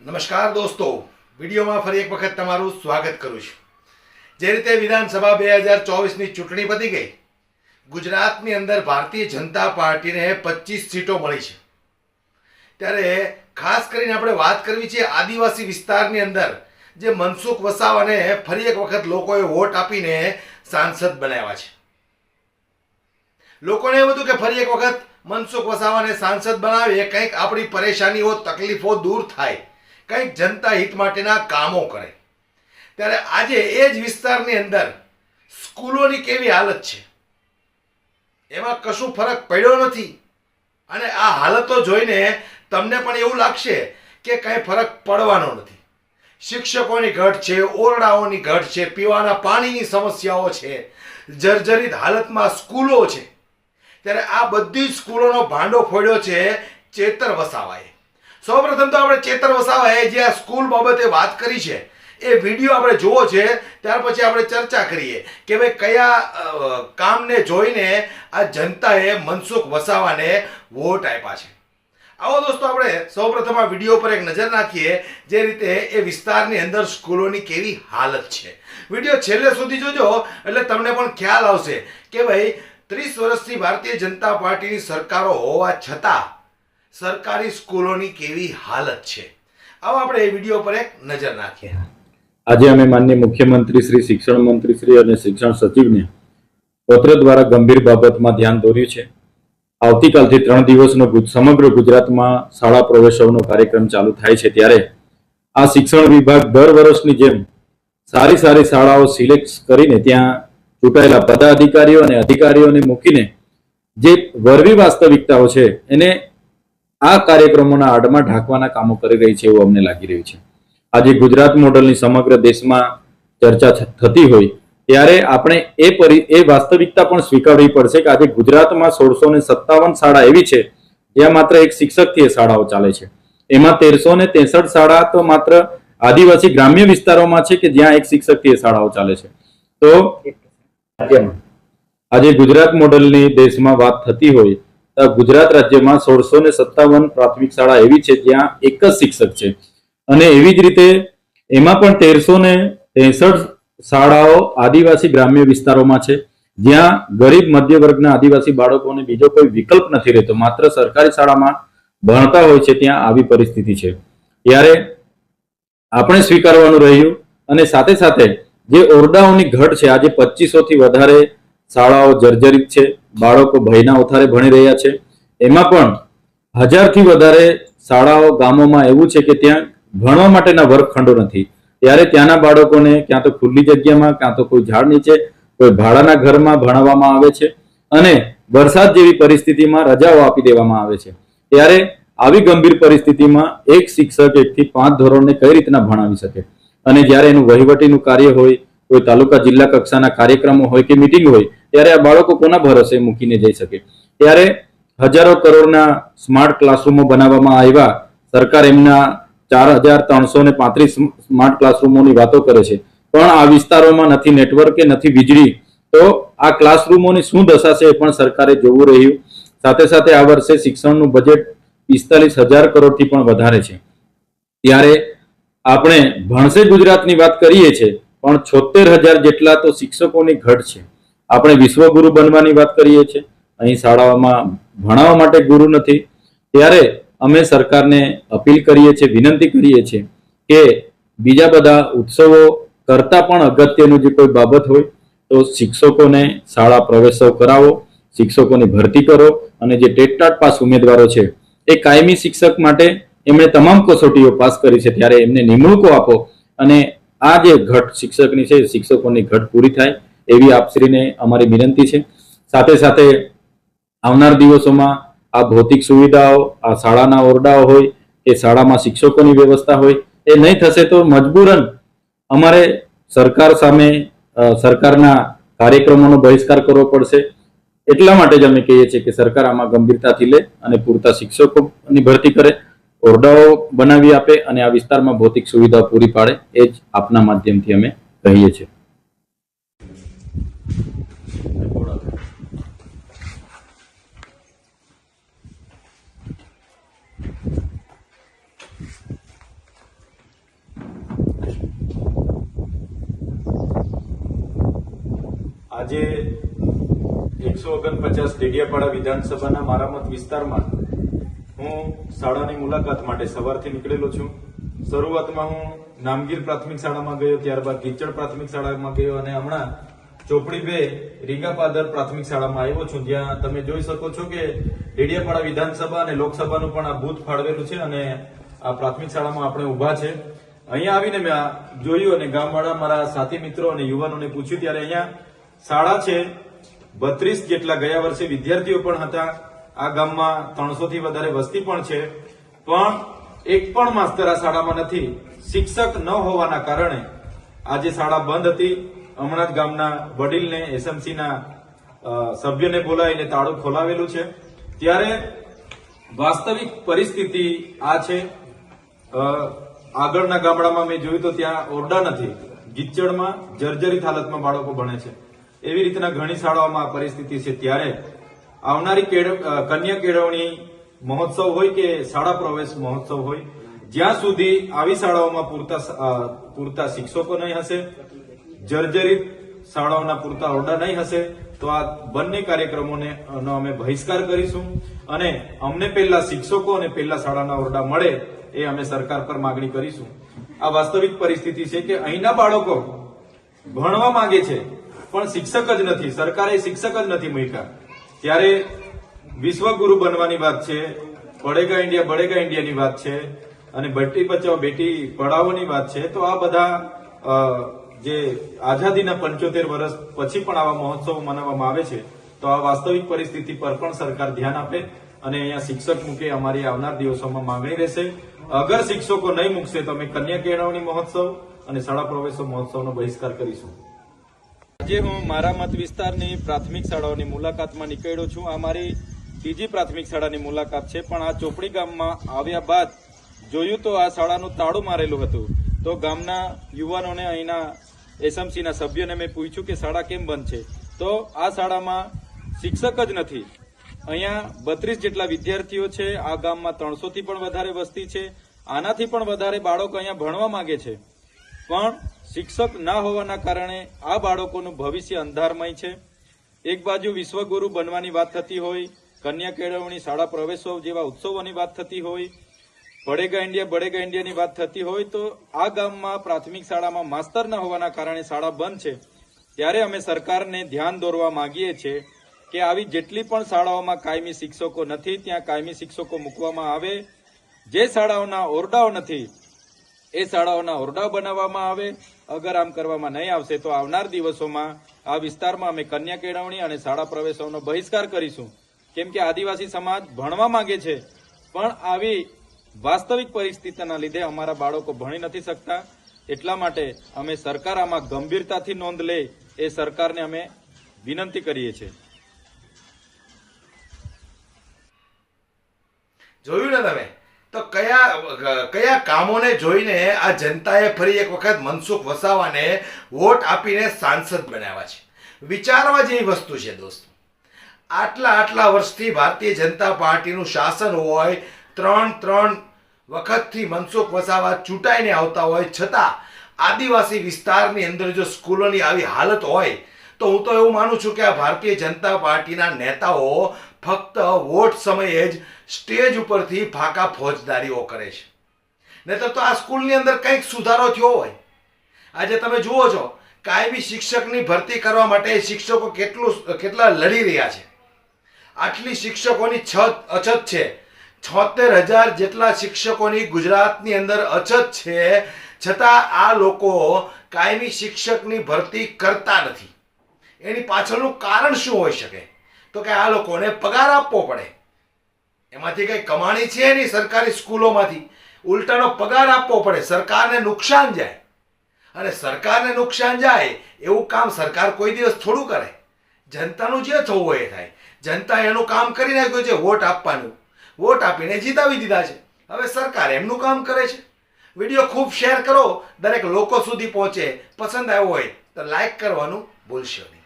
નમસ્કાર દોસ્તો. વિડીયોમાં ફરી એક વખત તમારું સ્વાગત કરું છું. જે રીતે વિધાનસભા બે હજાર ચોવીસની ચૂંટણી પતી ગઈ, ગુજરાતની અંદર ભારતીય જનતા પાર્ટીને પચીસ સીટો મળી છે. ત્યારે ખાસ કરીને આપણે વાત કરવી છે આદિવાસી વિસ્તારની અંદર, જે મનસુખ વસાવાને ફરી એક વખત લોકોએ વોટ આપીને સાંસદ બનાવ્યા છે. લોકોને એવું હતું કે ફરી એક વખત મનસુખ વસાવાને સાંસદ બનાવીએ, કંઈક આપણી પરેશાનીઓ, તકલીફો દૂર થાય. કંઈક જનતા હિત માટેના કામો કરે. ત્યારે આજે એ જ વિસ્તારની અંદર સ્કૂલોની કેવી હાલત છે? એમાં કશું ફરક પડ્યો નથી. અને આ હાલતો જોઈને તમને પણ એવું લાગશે કે કંઈ ફરક પડવાનો નથી. શિક્ષકોની ઘટ છે, ઓરડાઓની ઘટ છે, પીવાના પાણીની સમસ્યાઓ છે, જર્જરિત હાલતમાં સ્કૂલો છે. ત્યારે આ બધી સ્કૂલોનો ભાંડો ફોડ્યો છે ચેતર વસાવાએ. સૌપ્રથમ તો આપણે ચેતર વસાવાએ જે આ સ્કૂલ બાબતે વાત કરી છે, એ વીડિયો આપણે જોવો છે, ત્યાર પછી આપણે ચર્ચા કરીએ કે ભાઈ કયા કામને જોઈને આ જનતાએ મનસુખ વસાવાને વોટ આપ્યા છે. આવો દોસ્તો આપણે સૌપ્રથમ આ વીડિયો પર એક નજર નાખીએ, જે રીતે એ વિસ્તારની અંદર સ્કૂલોની કેવી હાલત છે. વીડિયો છેલ્લે સુધી જોજો, એટલે તમને પણ ખ્યાલ આવશે કે ભાઈ, ત્રીસ વર્ષથી ભારતીય જનતા પાર્ટીની સરકારો હોવા છતાં સરકારી સ્કૂલોની કેવી હાલત છે? આવો આપણે એ વીડિયો પર એક નજર નાખીએ. આજે અમે માનનીય મુખ્યમંત્રી શ્રી, શિક્ષણ મંત્રી શ્રી અને શિક્ષણ સચિવને પત્ર દ્વારા ગંભીર બાબતમાં ધ્યાન દોર્યું છે. આવતીકાલથી ત્રણ દિવસનો સમગ્ર ગુજરાતમાં શાળા પ્રવેશોનો કાર્યક્રમ ચાલુ થાય છે ત્યારે આ શિક્ષણ વિભાગ દર વર્ષની જેમ સારી સારી શાળાઓ સિલેક્ટ કરીને ત્યાં ચૂંટાયેલા પદાધિકારીઓ અને અધિકારીઓને મૂકીને જે વરવી વાસ્તવિકતાઓ છે એને આ કાર્યક્રમોના આડમાં ઢાંકવાના કામો કરી રહી છે એવું અમને લાગી રહ્યું છે. આજે ગુજરાત મોડલની સમગ્ર દેશમાં ચર્ચા થતી હોય ત્યારે આપણે એ પરી, એ વાસ્તવિકતા પણ સ્વીકારવી પડશે કે આજે ગુજરાતમાં સોળસો ને સત્તાવન શાળા એવી છે, જ્યાં માત્ર એક શિક્ષકથી એ શાળાઓ ચાલે છે. એમાં તેરસો ને તેસઠ શાળા તો માત્ર આદિવાસી ગ્રામ્ય વિસ્તારોમાં છે કે જ્યાં એક શિક્ષકથી એ શાળાઓ ચાલે છે. તો આજે ગુજરાત મોડલની દેશમાં વાત થતી હોય ગુજરાત રાજ્યમાં સોળસો ને સત્તાવન પ્રાથમિક શાળા એવી છે જ્યાં એક જ શિક્ષક છે. અને એવી જ રીતે એમાં પણ તેરસો ને ત્રેસઠ શાળાઓ આદિવાસી ગ્રામ્ય વિસ્તારોમાં છે. જ્યાં ગરીબ મધ્ય વર્ગના આદિવાસી બાળકોને બીજો કોઈ વિકલ્પ નથી રહેતો. માત્ર સરકારી શાળામાં ભણતા હોય છે ત્યાં આવી પરિસ્થિતિ છે. ત્યારે આપણે સ્વીકારવાનું રહ્યું અને સાથે સાથે જે ઓરડાઓની ઘટ છે આજે પચીસો થી વધારે શાળાઓ જર્જરિત છે, બાળકો ભયના ઓથારે ભણી રહ્યા છે. એમાં પણ હજારથી વધારે શાળાઓ ગામોમાં એવું છે કે ત્યાં ભણવા માટેના વર્ગખંડો નથી. ત્યારે ત્યાંના બાળકોને ક્યાં તો ખુલ્લી જગ્યામાં, ક્યાં તો કોઈ ઝાડ નીચે, કોઈ ભાડાના ઘરમાં ભણાવવામાં આવે છે અને વરસાદ જેવી પરિસ્થિતિમાં રજાઓ આપી દેવામાં આવે છે. ત્યારે આવી ગંભીર પરિસ્થિતિમાં એક શિક્ષક એકથી પાંચ ધોરણને કઈ રીતના ભણાવી શકે? અને જ્યારે એનું વહીવટીનું કાર્ય હોય, કોઈ તાલુકા જિલ્લા કક્ષાના કાર્યક્રમો હોય કે મિટિંગ હોય ત્યારે આ બાળકો કોના ભરોસે મૂકીને જઈ શકે? ત્યારે હજારો કરોડના સ્માર્ટ ક્લાસરૂમો બનાવવામાં આવ્યા. સરકાર એમના ચાર હજાર ત્રણસો ને પાંત્રીસ સ્માર્ટ ક્લાસરૂમોની વાતો કરે છે. પણ આ વિસ્તારોમાં નથી નેટવર્ક કે નથી વીજળી. તો આ ક્લાસરૂમોની શું દશા છે એ પણ સરકારે જોવું રહ્યું. સાથે સાથે આ વર્ષે શિક્ષણનું બજેટ પિસ્તાલીસ હજાર કરોડથી પણ વધારે છે. ત્યારે આપણે ભણશે ગુજરાતની વાત કરીએ છીએ, પણ છોતેર હજાર જેટલા તો શિક્ષકોની ઘટ છે. આપણે વિશ્વગુરુ બનવાની વાત કરીએ છીએ. અહીં શાળાઓમાં ભણાવવા માટે ગુરુ નથી. ત્યારે અમે સરકારને અપીલ કરીએ છીએ, વિનંતી કરીએ છીએ કે બીજા બધા ઉત્સવો કરતા પણ અગત્યનું જે કોઈ બાબત હોય, તો શિક્ષકોને શાળા પ્રવેશો કરાવો, શિક્ષકોની ભરતી કરો અને જે ટેટટાટ પાસ ઉમેદવારો છે, એ કાયમી શિક્ષક માટે એમણે તમામ કસોટીઓ પાસ કરી છે. ત્યારે એમને નિમણૂકો આપો અને આ જે ઘટ શિક્ષકની છે શિક્ષકોની ઘટ પૂરી થાય. એવી આપશ્રીને અમારી વિનંતી છે. સાથે સાથે આવનાર દિવસોમાં આ ભૌતિક સુવિધાઓ, આ શાળાના ઓરડાઓ હોય કે શાળામાં શિક્ષકોની વ્યવસ્થા હોય, એ નહીં થશે તો મજબૂરન અમારે સરકાર સામે સરકારના કાર્યક્રમોનો બહિષ્કાર કરવો પડશે. એટલા માટે જ અમે કહીએ છીએ કે સરકાર આમાં ગંભીરતાથી લે અને પૂરતા શિક્ષકોની ભરતી કરે, ઓરડાઓ બનાવી આપે અને આ વિસ્તારમાં ભૌતિક સુવિધાઓ પૂરી પાડે, એ જ આપના માધ્યમથી અમે કહીએ છીએ. આજે એકસો ઓગણપચાસ ડેડિયાપાડા વિધાનસભાના મારા મત વિસ્તારમાં હું શાળાની મુલાકાત માટે સવારથી નીકળેલો છું. શરૂઆતમાં હું નામગીર પ્રાથમિક શાળામાં ગયો, ત્યારબાદ ગીચડ પ્રાથમિક શાળામાં ગયો અને હમણાં ચોપડી બે રીગાપાદર પ્રાથમિક શાળામાં આવ્યો છું. જ્યાં તમે જોઈ શકો છો કે ડેડિયાપાડા વિધાનસભા અને લોકસભાનું પણ આ બૂથ ફાળવેલું છે અને આ પ્રાથમિક શાળામાં આપણે ઊભા છે. અહીંયા આવીને મેં જોયું અને ગામવાળા મારા સાથી મિત્રો અને યુવાનોને પૂછ્યું, ત્યારે અહીંયા શાળા છે. બત્રીસ જેટલા ગયા વર્ષે વિદ્યાર્થીઓ પણ હતા. આ ગામમાં ત્રણસો થી વધારે વસ્તી પણ છે. પણ એક પણ માસ્તર આ શાળામાં નથી. શિક્ષક ન હોવાના કારણે આજે શાળા બંધ હતી. હમણાં જ ગામના વડીલને, એસએમસીના સભ્યને બોલાવીને તાળું ખોલાવેલું છે. ત્યારે વાસ્તવિક પરિસ્થિતિ આ છે. આગળના ગામડામાં મેં જોયું તો ત્યાં ઓરડા નથી. ગીચડમાં જર્જરિત હાલતમાં બાળકો ભણે છે. એવી રીતના ઘણી શાળાઓમાં આ પરિસ્થિતિ છે. ત્યારે આવનારી કન્યા કેળવણી મહોત્સવ હોય કે શાળા પ્રવેશ મહોત્સવ હોય, જ્યાં સુધી આવી શાળાઓમાં પૂરતા પૂરતા શિક્ષકો નહીં હશે, જર્જરિત શાળાઓના પૂરતા ઓરડા નહીં હશે, તો આ બંને કાર્યક્રમોને અમે બહિષ્કાર કરીશું. અને અમને પહેલા શિક્ષકો અને પહેલા શાળાના ઓરડા મળે એ અમે સરકાર પર માગણી કરીશું. આ વાસ્તવિક પરિસ્થિતિ છે કે અહીંના બાળકો ભણવા માંગે છે પણ શિક્ષક જ નથી. સરકારે શિક્ષક જ નથી મૂક્યા. ત્યારે વિશ્વગુરુ બનવાની વાત છે, પડેગા ઇન્ડિયા બડેગા ઇન્ડિયાની વાત છે, અને બેટી બચાવો બેટી પઢાઓની વાત છે. તો આ બધા જે આઝાદીના પંચોતેર વર્ષ પછી પણ આવા મહોત્સવ મનાવવામાં આવે છે, તો આ વાસ્તવિક પરિસ્થિતિ પર પણ સરકાર ધ્યાન આપે અને અહીંયા શિક્ષક મૂકે અમારી આવનાર દિવસોમાં માંગણી રહેશે. અગર શિક્ષકો નહીં મૂકશે તો અમે કન્યા કેળવણી મહોત્સવ અને શાળા પ્રવેશો મહોત્સવનો બહિષ્કાર કરીશું. આજે હું મારા મત વિસ્તારની પ્રાથમિક શાળાઓની મુલાકાતમાં નીકળ્યો છું. આ મારી ત્રીજી પ્રાથમિક શાળાની મુલાકાત છે, પણ આ ચોપડી ગામમાં આવ્યા બાદ જોયું તો આ શાળાનું તાળું મારેલું હતું. તો ગામના યુવાનોને અહીંના એસએમસીના સભ્યોને મેં પૂછ્યું કે શાળા કેમ બંધ છે? તો આ શાળામાં શિક્ષક જ નથી. અહીંયા બત્રીસ જેટલા વિદ્યાર્થીઓ છે, આ ગામમાં ત્રણસોથી પણ વધારે વસ્તી છે. આનાથી પણ વધારે બાળકો અહીંયા ભણવા માંગે છે. પણ શિક્ષક ના હોવાના કારણે આ બાળકોનું ભવિષ્ય અંધારમય છે. એક બાજુ વિશ્વગુરુ બનવાની વાત થતી હોય, કન્યા કેળવણી શાળા પ્રવેશોત્સવ જેવા ઉત્સવોની વાત થતી હોય, ભડેગા ઇન્ડિયા, ભડેગા ઇન્ડિયાની વાત થતી હોય તો આ ગામમાં પ્રાથમિક શાળામાં માસ્તર ન હોવાના કારણે શાળા બંધ છે. ત્યારે અમે સરકારને ધ્યાન દોરવા માંગીએ છીએ કે આવી જેટલી પણ શાળાઓમાં કાયમી શિક્ષકો નથી, ત્યાં કાયમી શિક્ષકો મૂકવામાં આવે. જે શાળાઓના ઓરડાઓ નથી એ શાળાઓના ઓરડાઓ બનાવવામાં આવે, અગર આમ કરવામાં નહીં આવશે તો આવનાર દિવસોમાં આ વિસ્તારમાં અમે કન્યા કેળવણી અને શાળા પ્રવેશોનો બહિષ્કાર કરીશું. કેમ કે આદિવાસી સમાજ ભણવા માંગે છે, પણ આવી વાસ્તવિક પરિસ્થિતિના લીધે અમારા બાળકો ભણી નથી શકતા. એટલા માટે અમે સરકાર આમાં ગંભીરતાથી નોંધ લે, એ સરકારને અમે વિનંતી કરીએ છીએ. જોયું ને તમે? તો કયા કયા કામોને જોઈને આ જનતાએ ફરી એક વખત મનસુખ વસાવાને વોટ આપીને સાંસદ બનાવ્યા છે? વિચારવા જેવી વસ્તુ છે દોસ્તો. આટલા આટલા વર્ષથી ભારતીય જનતા પાર્ટીનું શાસન હોય, ત્રણ ત્રણ વખતથી મનસુખ વસાવા ચૂંટાઈને આવતા હોય, છતાં આદિવાસી વિસ્તારની અંદર જો સ્કૂલોની આવી હાલત હોય, તો હું તો એવું માનું છું કે આ ભારતીય જનતા પાર્ટીના નેતાઓ ફક્ત વોટ સમયે જ સ્ટેજ ઉપરથી ફાકા ફોજદારીઓ કરે છે. નહીતર તો આ સ્કૂલની અંદર કંઈક સુધારો થયો હોય. આજે તમે જુઓ છો, કાયમી શિક્ષકની ભરતી કરવા માટે શિક્ષકો કેટલું કેટલા લડી રહ્યા છે. આટલી શિક્ષકોની છત અછત છે. છોતેર હજાર જેટલા શિક્ષકોની ગુજરાતની અંદર અછત છે. છતાં આ લોકો કાયમી શિક્ષકની ભરતી કરતા નથી. એની પાછળનું કારણ શું હોઈ શકે? તો કે આ લોકોને પગાર આપવો પડે. એમાંથી કંઈ કમાણી છે નહીં સરકારી સ્કૂલોમાંથી. ઉલટાનો પગાર આપવો પડે, સરકારને નુકસાન જાય. અને સરકારને નુકસાન જાય, એવું કામ સરકાર કોઈ દિવસ થોડું કરે. જનતાનું જે થવું હોય એ થાય. જનતા એનું કામ કરી નાખ્યું છે, વોટ આપવાનું. વોટ આપીને જીતાવી દીધા છે. હવે સરકાર એમનું કામ કરે છે. વીડિયો ખૂબ શેર કરો. દરેક લોકો સુધી પહોંચે. પસંદ આવ્યો હોય તો લાઈક કરવાનું ભૂલશો નહીં.